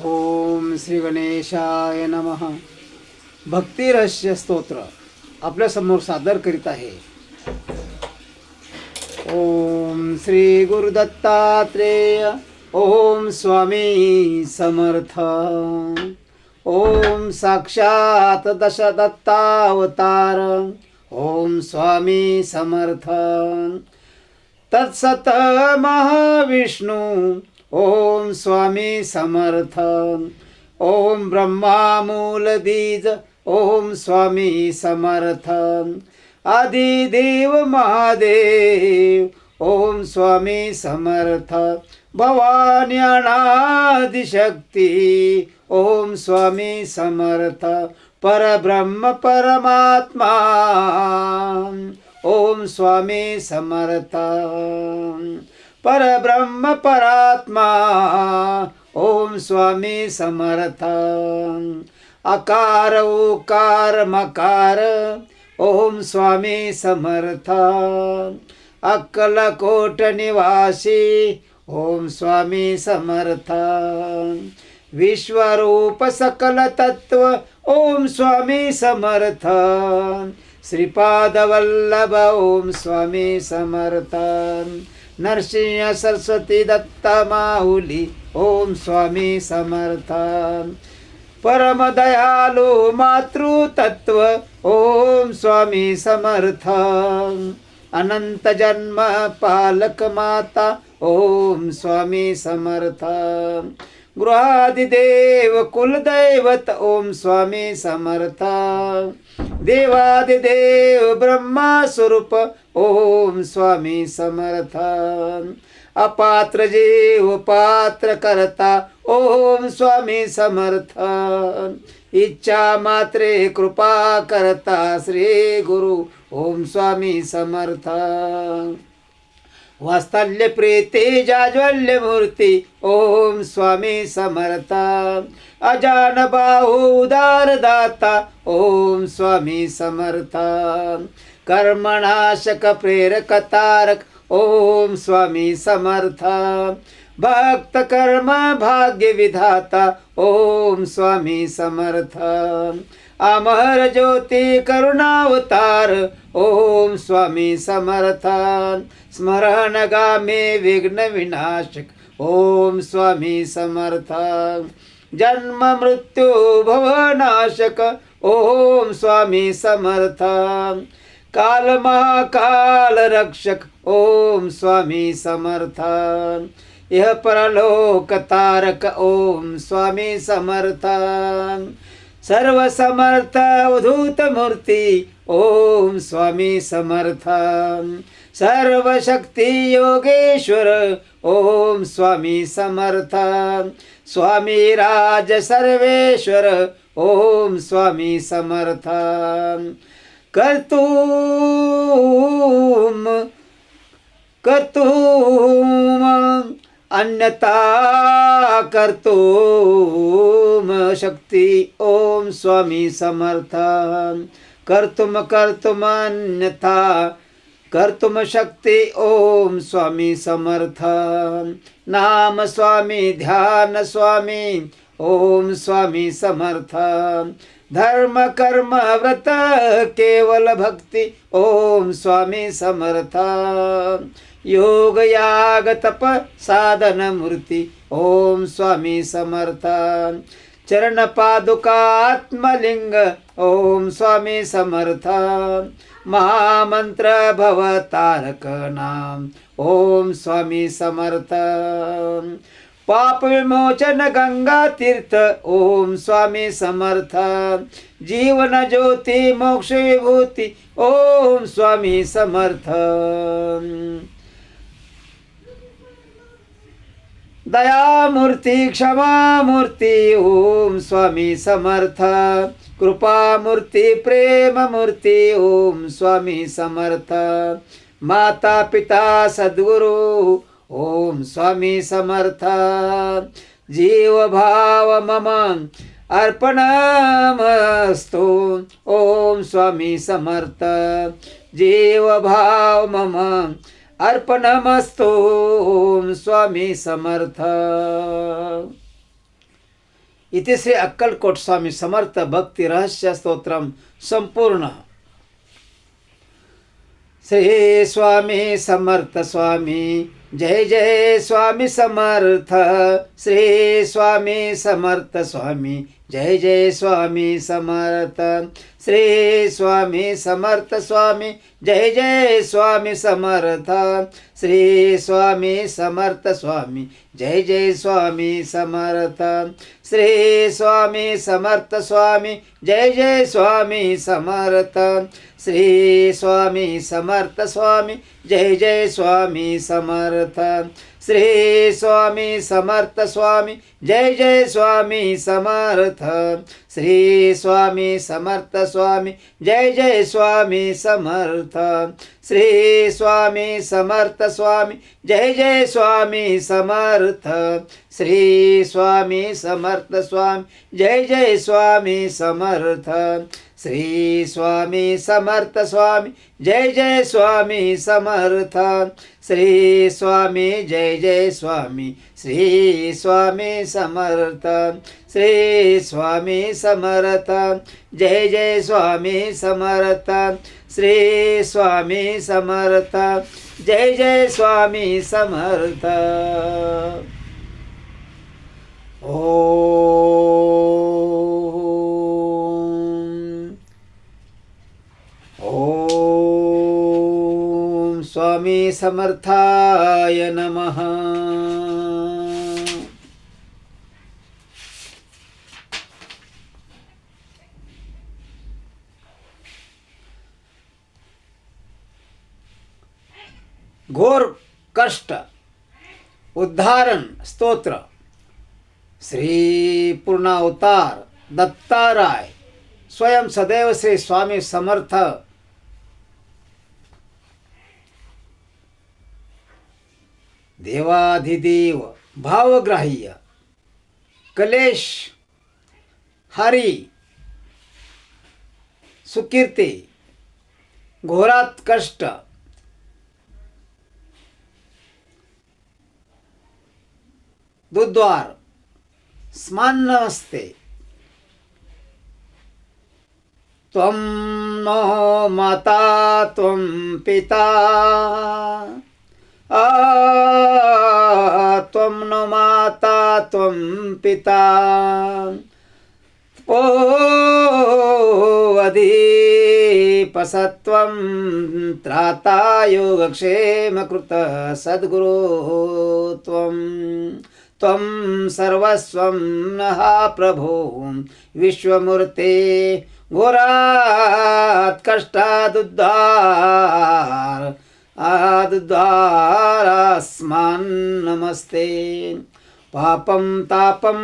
ओम श्री गणेशाय नमः. भक्तिरहस्य स्तोत्र आपल्यासमोर सादर करीत आहे. ओम श्री गुरुदत्तात्रेय. ओम स्वामी समर्थ. ओम साक्षात दशदत्तावतार. ओम स्वामी समर्थ. तत्सत महाविष्णू. ओम स्वामी समर्थ ओम ब्रह्मा मूल बीज ओम स्वामी समर्थ। आदिदेव महादेव ओम स्वामी समर्थ। भवानी अनादिशक्ती ओम स्वामी समर्थ। परब्रह्म परमात्मा ओम स्वामी समर्थ। परब्रह्म परात्मा। ओम स्वामी समर्थ। अकार ओकार मकार। ओम स्वामी समर्थ। अक्कलकोट निवासी। ओम स्वामी समर्थ। विश्वरूप सकल तत्व। ओम स्वामी समर्थ। श्रीपादवल्लभ ओम स्वामी समर्थ। नरसिंह सरस्वती दत्ता माहुली ओम स्वामी समर्थ। परम दयालु मातृतत्व ओम स्वामी समर्थ। अनंत जन्म पालक माता ओम स्वामी समर्थ। गृहादिदेव कुलदैवत ओम स्वामी समर्थ। देवादिदेव ब्रह्मा स्वरूप ओम स्वामी समर्थ। अपात्र जीव पात्र करता ओम स्वामी समर्थ। इच्छा मात्रे कृपा करता श्री गुरु ओम स्वामी समर्थ। वास्तल्य प्रीती जाज्वल्य मूर्ती ओम स्वामी समर्था। अजान बाहू उदार दाता ओम स्वामी समर्था। कर्मनाशक प्रेरक तारक ओम स्वामी समर्था। भक्त कर्म भाग्य विधाता ओम स्वामी समर्थ। अमर ज्योती करुणावतार ओम स्वामी समर्था। स्मरण गामे विघ्न विनाशक। ओम स्वामी समर्थ। जन्म मृत्यू भवनाशक ओम स्वामी समर्थ। काल महाकाल रक्षक। ओम स्वामी समर्थ। यह परलोक तारक। ओम स्वामी समर्थ। सर्व समर्थ उधूत मूर्ती। ओम स्वामी समर्थ। सर्व शक्ती योगेश्वर ओम स्वामी समर्थ। स्वामी राज सर्वेश्वर ओम स्वामी समर्थ। कर्तुम कर्तुम अन्यता कर्तुम शक्ती ओम स्वामी समर्थ। कर्तुम कर्तुम अन्यथा कर्तुम शक्ती ओम स्वामी समर्थ। नाम स्वामी ध्यान स्वामी ओम स्वामी समर्थ। धर्म कर्म व्रत केवल भक्ती ओम स्वामी समर्थ। योग याग तप साधन मूर्ती ओम स्वामी समर्थ। चरण पादुका आत्मलिंग ओम स्वामी समर्थ। महामंत्र भवतारक नाम ओम स्वामी समर्थ। पाप विमोचन गंगा तीर्थ। ओम स्वामी समर्थ। जीवन ज्योती मोक्ष विभूती। ओम स्वामी समर्थ। दयामूर्ती क्षमामूर्ती ओम स्वामी समर्थ। कृपामूर्ती प्रेममूर्ती ओम स्वामी समर्थ। माता पिता सद्गुरु ओम स्वामी समर्थ। जीव भाव मम अर्पणमस्तु ओम स्वामी समर्थ। जीव भाव मम अर्पणमस्तो ओम स्वामी समर्थ. इथे श्री अक्कलकोट स्वामी समर्थ भक्ती रहस्य स्तोत्रम संपूर्ण. श्री स्वामी समर्थ स्वामी जय जय स्वामी समर्थ श्री स्वामी समर्थ स्वामी जय जय स्वामी समर्थ श्री स्वामी समर्थ स्वामी जय जय स्वामी समर्थ श्री स्वामी समर्थ स्वामी जय जय स्वामी समर्थ श्री स्वामी समर्थ स्वामी जय जय स्वामी समर्थ श्री स्वामी समर्थ स्वामी जय जय स्वामी समर्थ। श्री स्वामी समर्थ स्वामी जय जय स्वामी समर्थ। श्री स्वामी समर्थ स्वामी जय जय स्वामी समर्थ। श्री स्वामी समर्थ स्वामी जय जय स्वामी समर्थ। श्री स्वामी समर्थ स्वामी जय जय स्वामी समर्थ। श्री स्वामी समर्थ स्वामी जय जय स्वामी समर्थ। श्री स्वामी जय जय स्वामी श्री स्वामी समर्थ। श्री स्वामी समर्थ जय जय स्वामी समर्थ। श्री स्वामी समर्थ जय जय स्वामी समर्थ। ओम स्वामी समर्थाय नमः. घोर कष्ट उद्धारण स्तोत्र. श्री पूर्णावतार दत्ताराय स्वयं सदैव श्री स्वामी समर्थ देवाधिदेव भावग्राह्य कलेश हरी सुकीर्ती घोरात कष्ट. दुद्वार स्मान नमस्ते. त्वं नो माता त्वं पिता. त्वं नो माता त्वं पिता। ओ अधिपसत्वं त्राता योगक्षेमकृत सद्गुरो त्वं। त्वं सर्वस्वं नः प्रभो विश्वमूर्ते घोरात् कष्टादुद्धार आद्वारास्मान् नमस्ते। पापं तापं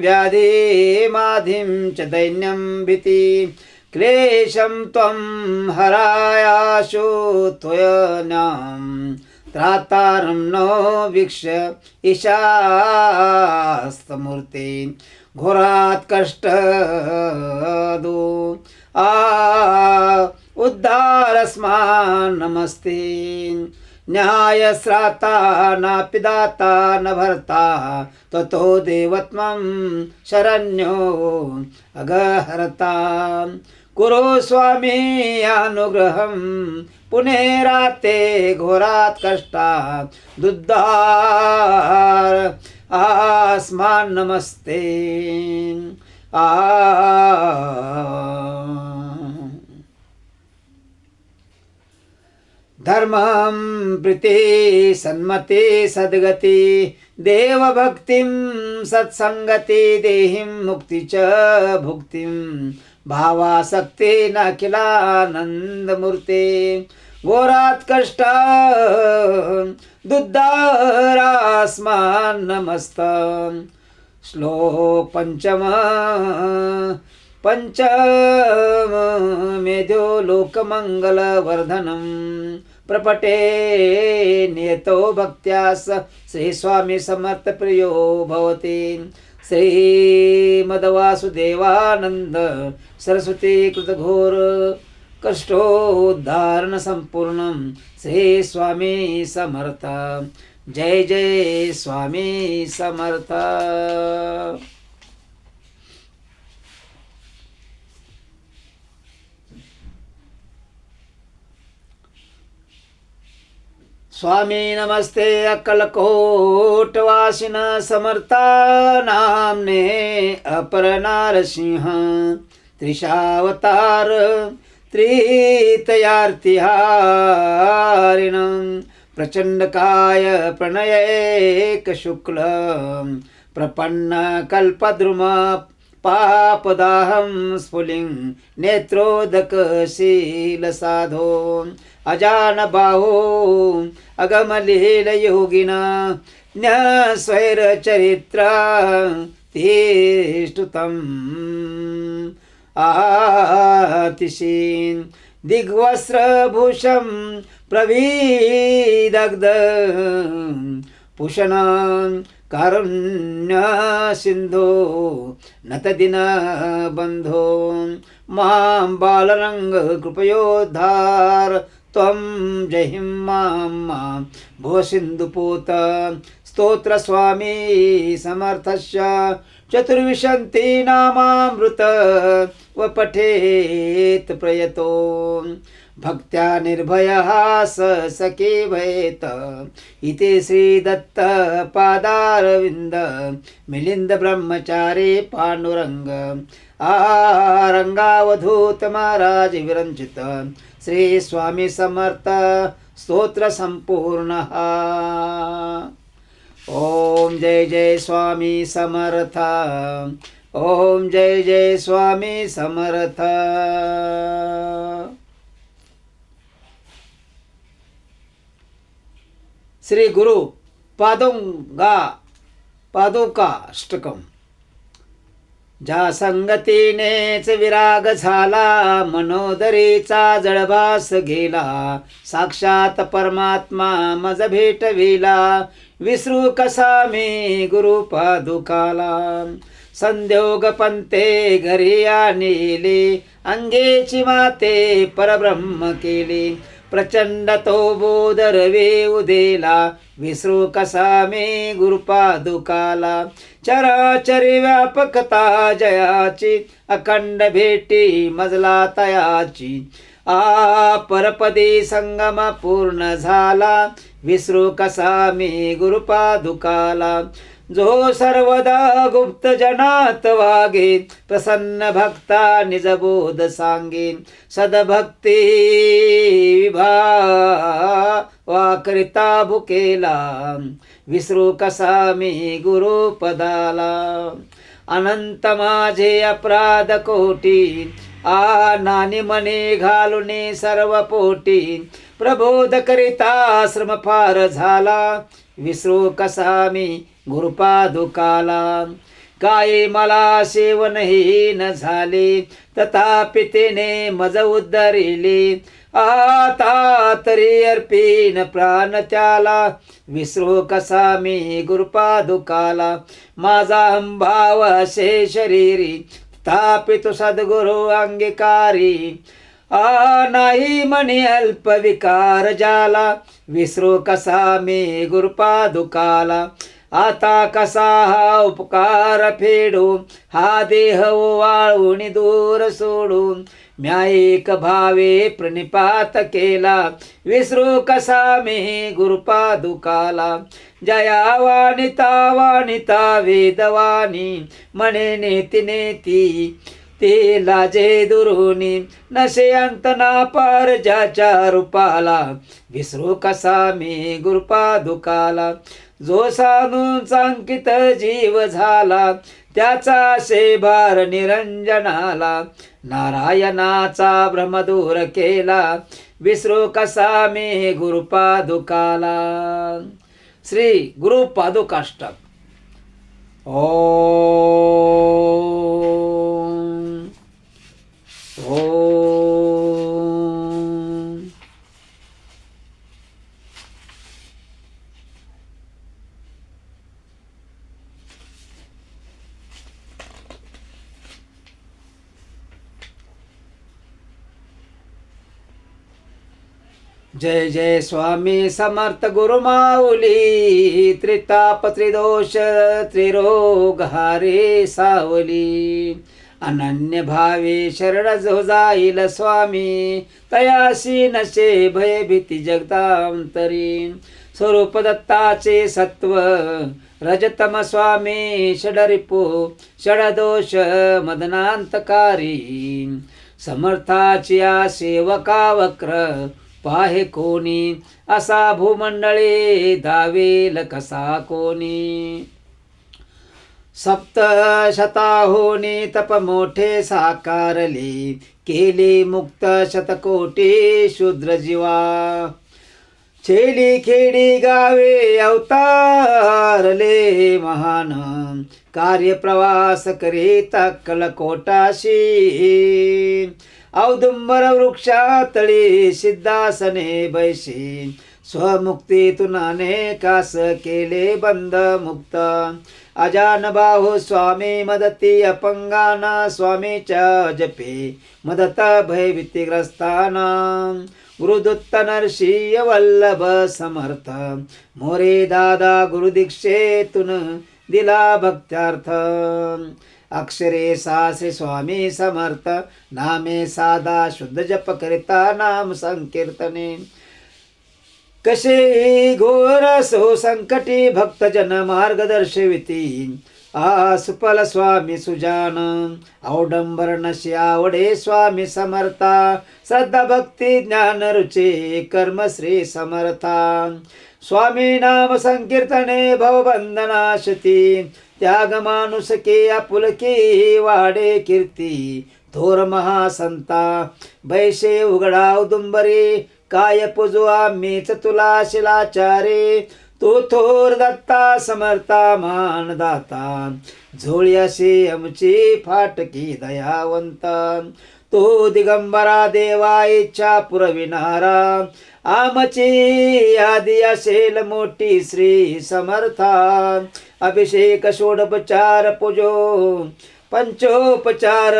व्याधिमाधिं च दैन्यं भीति। क्लेशं त्वं हरायाशु त्वयनां। त्रातारं नो वीक्ष्य ईशास्तमूर्ते। घोरात् कष्टदो। आ उद्धारस्मान् नमस्ते। न्यायस्राता नापि दाता न भर्ता ततो देवत्वं शरण्यो अगहरता। कुरु स्वामी अनुग्रहं पुनेराते घोरात् कष्टा दुद्धार आस्मान् नमस्ते। आ धर्मं प्रीते सन्मते सद्गति देवभक्तिं सत्सङ्गति देहिं मुक्ति च भुक्तिं भावासक्ति नखिलानन्दमूर्ते। घोरात् कष्ट दुद्धारास्मान्नमस्त श्लोक पञ्चम पञ्चमेध्यो लोकमङ्गलवर्धनम्। प्रपटे नियतो भक्त्या स श्रीस्वामी समर्थप्रियो भवति। श्रीमद्वासुदेवानन्द सरस्वती कृतघोर कष्टोद्धारणसम्पूर्णं श्रीस्वामी समर्थ। जय जय स्वामी समर्थ। स्वामी नमस्ते अक्कलकोटवासिन समर्था नामने अपर नारसिंह त्रिशावतार त्रितयार्तिहारिणं प्रचण्डकाय प्रणयेकशुक्ल प्रपन्न पापदाहं स्फुलिं नेत्रोदकशीलसाधो। अजानबाहो अगमलीलयोगिना न्यस्वैरचरित्र तिष्ठुतम्। आतिशीन् दिग्वस्त्रभूषं प्रवीदग्ध। पुषणां कारुण्यसिन्धो नतदिनबन्धो मां बालरङ्गकृपयोद्धार त्वं जहिं मां मां भो सिन्धुपूत स्तोत्रस्वामी समर्थस्य चतुर्विशन्ति नामामृत व पठेत् प्रयतो। भक्त्या निर्भयः स सखे भयेत इति श्रीदत्तपादारविन्द मिलिन्द ब्रह्मचारी पाण्डुरङ्ग आरङ्गावधूत महाराज विरञ्चित श्री स्वामी समर्थ स्तोत्र संपूर्णः। ओम जय जय स्वामी समर्थ। ओम जय जय स्वामी समर्थ। श्री गुरु पादुंगा पादुकाष्टकम। ज्या संगतीनेच विराग झाला मनोदरीचा जळभास गेला साक्षात परमात्मा मज भेटविला विसरू कसा मी गुरु पादुकाला? संध्योग पंते घरी आणले अंगेची माते परब्रह्म केली प्रचंड तो बोधरवे उदेला विसरू कसा मे गुरुपादुकाला। चराचरी व्यापकता जयाची अखंड भेटी मजला तयाची। आ परपदी संगम पूर्ण झाला विसरू कसा मी गुरुपादुकाला। जो सर्वदा गुप्त जनात वागे प्रसन्न भक्ता निजबोध सांगे सदभक्ती विभा वाकरिता भुकेला विसरू कसा मी गुरुपदाला अनंत माझे अपराध कोटी आ नानी मने घालुने सर्व पोटी प्रबोध करिता श्रम फार झाला विसरू कसा मी गुरुपादुकाला. काय मला सेवनही न झाले तथापि तिने मज उद्धरिले. आता तरी अर्पीन प्राण त्याला विसरो कसा मी गुरुपादुकाला. माझा भाव असे शरीरी स्थापित सद्गुरु अंगीकारी. आ नाही म्हणे अल्प विकार जाला विसरो कसा मी गुरुपादुकाला. आता कसा हा उपकार फेडू हा देह वाळून दूर सोडून म्या एक भावे प्रणिपात केला विसरू कसा मी गुरुपादुकाला. जया वाणिता वाणिता वेदवाणी म्हणे नेती नेती ते लाजे दुरुनी. नशे अंतना पार ज्याच्या रूपाला विसरू कसा मी गुरुपादुकाला. जो साधून चांकित जीव झाला त्याचा शेभार निरंजनाला नारायणाचा भ्रम दूर केला विसरू कसा मी गुरुपादुकाला? श्री गुरुपादुकाष्टक. ओ ओ जय जय स्वामी समर्थ गुरुमाऊली त्रिताप त्रिदोष त्रिरोग हारे सावली। अनन्य भावे शरण जो जाईल स्वामी तयासी नशे भय भीती जगदांतरी। स्वरूप दत्ताचे सत्व रजतम स्वामी षडरिपू षडदोष मदनांतकारी। समर्थाची या सेवका वक्र पाहे कोणी? असा भूमंडळी दावेल कसा कोणी? सप्त शताहोनी तप मोठे साकारले केले मुक्त शतकोटी शूद्र जीवा. छेडी खेडी गावे अवतारले महान कार्यप्रवास करीत कलकोटाशी औदुंबर वृक्षातळी सिद्धासने बैशी. स्वमुक्तीतून अनेकास केले बंद मुक्त. अजान बाहू स्वामी मदती अपंगाना स्वामीच्या जपे. मदत भयभीतीग्रस्ताना गुरुदत्त नरसिंह वल्लभ समर्थ. मोरे दादा गुरुदीक्षेतून दिला भक्त्यार्थ. अक्षरे सा श्री स्वामी समर्थ नामे साधा शुद्ध जप करिता नाम संकीर्तने। कसे घोर सो संकटी भक्तजन मार्गदर्शविती आसुपल स्वामी सुजान औडंबर नशी आवडे स्वामी समर्था। श्रद्धा भक्ती ज्ञान रुचे कर्म श्री समर्था। स्वामी नाम संकीर्तने भवबंधनाशती त्याग माणूस आपुलके आपुलकी वाडे कीर्ती। थोर महासंता बैशे उघडा उदुंबरी। काय पुजू आम्हीच तुला शिलाचारे। तू थोर दत्ता समर्था मान दाता। झोळी अशी आमची फाटकी दयावंता। तो दिगंबरा देवा इच्छा पुरविणारा। आमची आदी असेल मोठी श्री समर्था अभिषेक षोडोपचार पूजो पंचोपचार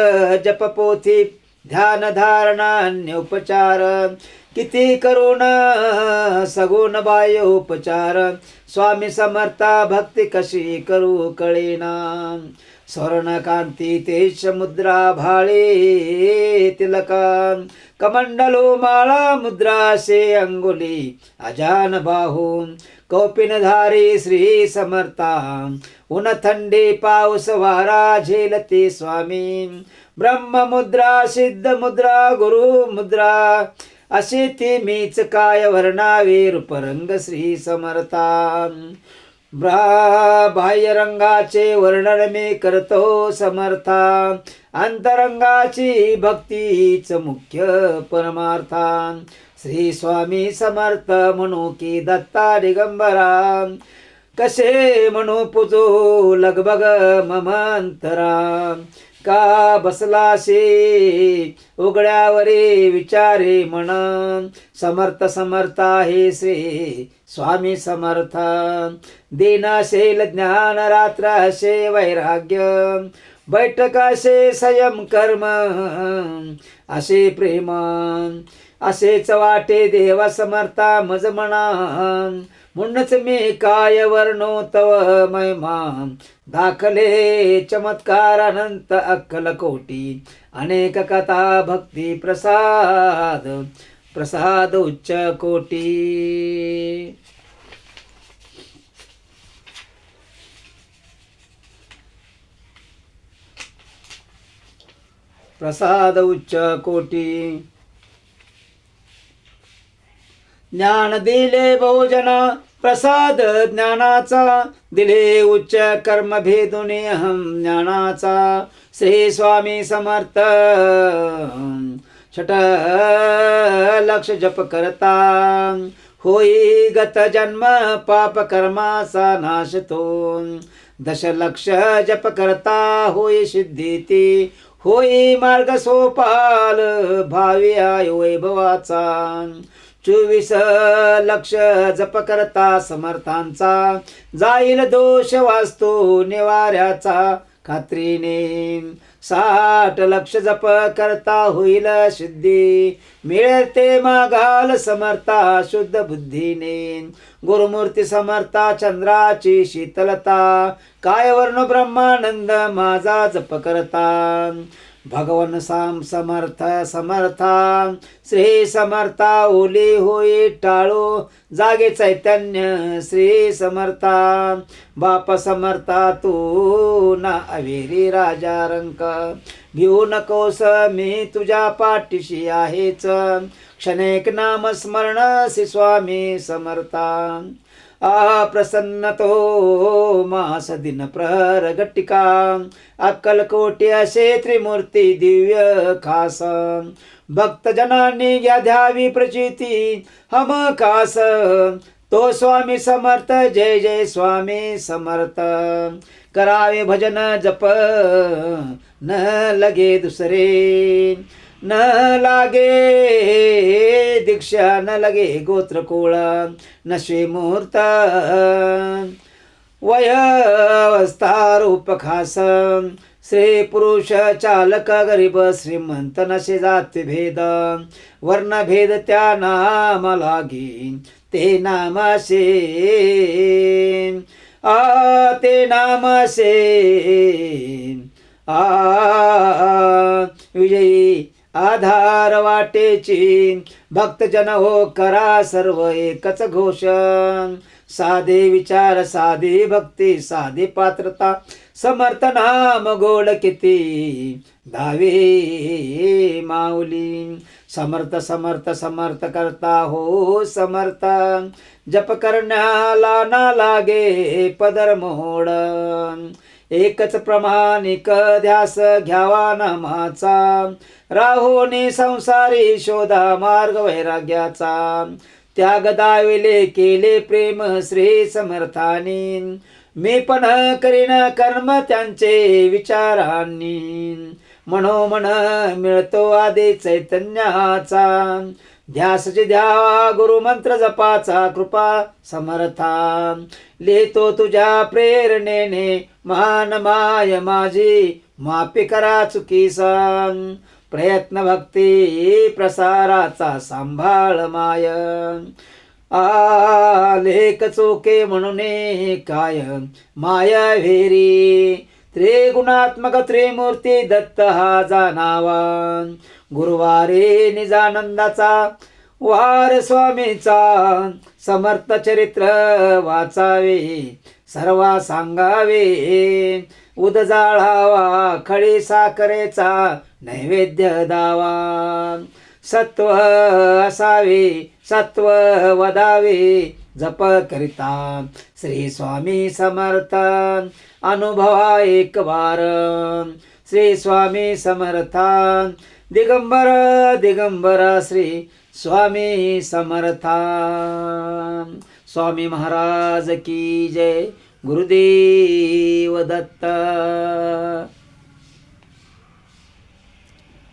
जपपोथी ध्यान धारणान्योपचार किती करुण सगुण बाह्य उपचार स्वामी समर्था भक्ती कशी करू कळेना? स्वर्णकांती तेज मुद्रा भाळे तिलका। कमंडलो माळा मुद्राशे अंगुली। अजान बाहू। कौपिनधारी श्री समर्था। उन थंडी पाऊस वारा झेलते स्वामी। ब्रह्ममुद्रा सिद्ध मुद्रा गुरु मुद्रा। असे ते मीच काय वर्णावे? रूपरंग श्री समर्था. बाह्यरंगाचे वर्णन मी करतो समर्था. अंतरंगाची भक्तीच मुख्य परमार्था. श्री स्वामी समर्थ म्हणू की दत्ता दिगंबरा. कसे म्हणू पुजो? लगबग ममांतरा का बसलासे उघड्यावरे विचारे म्हण. समर्थ समर्थ हे श्री स्वामी समर्थ. दिनाशेल ज्ञान रात्र असे वैराग्य. बैठकाशे संयम कर्म. असे प्रेम. असेच वाटे देवा समर्था मज म्हणा म्हणूनच मी काय वर्णो तव महिमा दाखले चमत्कारानंत अक्कल कोटी. अनेक कथा भक्ती प्रसाद. प्रसाद उच्च कोटी. प्रसाद उच्च कोटी. ज्ञान दिले बहुजन प्रसाद ज्ञानाचा दिले उच्च कर्म भेदुने अहम ज्ञानाचा श्री स्वामी समर्थ। छट लक्ष जप करता होई गत जन्म पाप कर्माचा नाश तो। दशलक्ष जप करता होई सिद्धीती होई मार्ग सोपाल भावी आय वैभवाचा। चोवीस लक्ष जप करता समर्थांचा. जाईल दोष वास्तू निवाऱ्याचा. खात्रीने साठ लक्ष जप करता होईल शुद्धी मिळते मागाल समर्था शुद्ध बुद्धीने. गुरुमूर्ती समर्था चंद्राची शीतलता. काय वर्ण ब्रह्मानंद माझा जप करता भगवन साम समर्थ समर्था. श्री समर्था ओली होई टाळो. जागे चैतन्य श्री समर्था. बाप समर्था तू ना अविरी राजा रंक. भिऊ नकोस मी तुझ्या पाठीशी आहेच. क्षणेक नाम स्मरण श्री स्वामी समर्था। आ प्रसन्नतो मास दिन प्रहर अक्कलकोटी असे त्रिमूर्ती दिव्य खास। भक्तजनांनी घ्या द्यावी प्रचिती हम खास। तो स्वामी समर्थ जय जय स्वामी समर्थ। करावे भजन जप न लगे दुसरे। न लागे दीक्षा न लगे गोत्र कोळा नशे मुहूर्त वयवस्था रूप खास श्री पुरुष चालक गरीब श्रीमंत नशे जाती भेद वर्ण भेद त्या नाम लागी ते नामाशे. आ ते नामाशे. आ विजयी आधार वाटेची. भक्तजन हो करा सर्व एकच घोषण. साधे विचार साधी भक्ती साधी पात्रता. समर्थ नाम गोड किती? धावे माऊली. समर्थ समर्थ समर्थ करता हो समर्थ. जप करण्याला ना लागे पदर मोड. एकच प्रमाणिक ध्यास घ्यावा नामाचा राहुनी संसारी शोधा मार्ग वैराग्याचा. त्याग दाविले केले प्रेम श्री समर्थानी. मी पण करीन कर्म त्यांचे विचारांनी. मनोमन मिळतो आधी चैतन्याचा. ध्यास ध्यावा गुरुमंत्र जपाचा कृपा समर्था. लिहितो तुझ्या प्रेरणेने महान माय माझी माफी करा चुकीसा प्रयत्न भक्ती प्रसाराचा सांभाळ माय. आ चोके म्हणून काय माया भेरी त्रिगुणात्मक त्रिमूर्ती दत्त हा जाणावा. गुरुवारे निजानंदाचा वार स्वामीचा समर्थ चरित्र वाचावे सर्वा सांगावे. उद जाळावा खळी साखरेचा नैवेद्य दावा. सत्व असावे सत्व वदावे जप करिता श्री स्वामी समर्थ. अनुभवा एक वार. श्री स्वामी समर्थ. दिगंबर दिगंबर श्री स्वामी समर्था. स्वामी महाराज की जय. गुरुदेव दत्ता।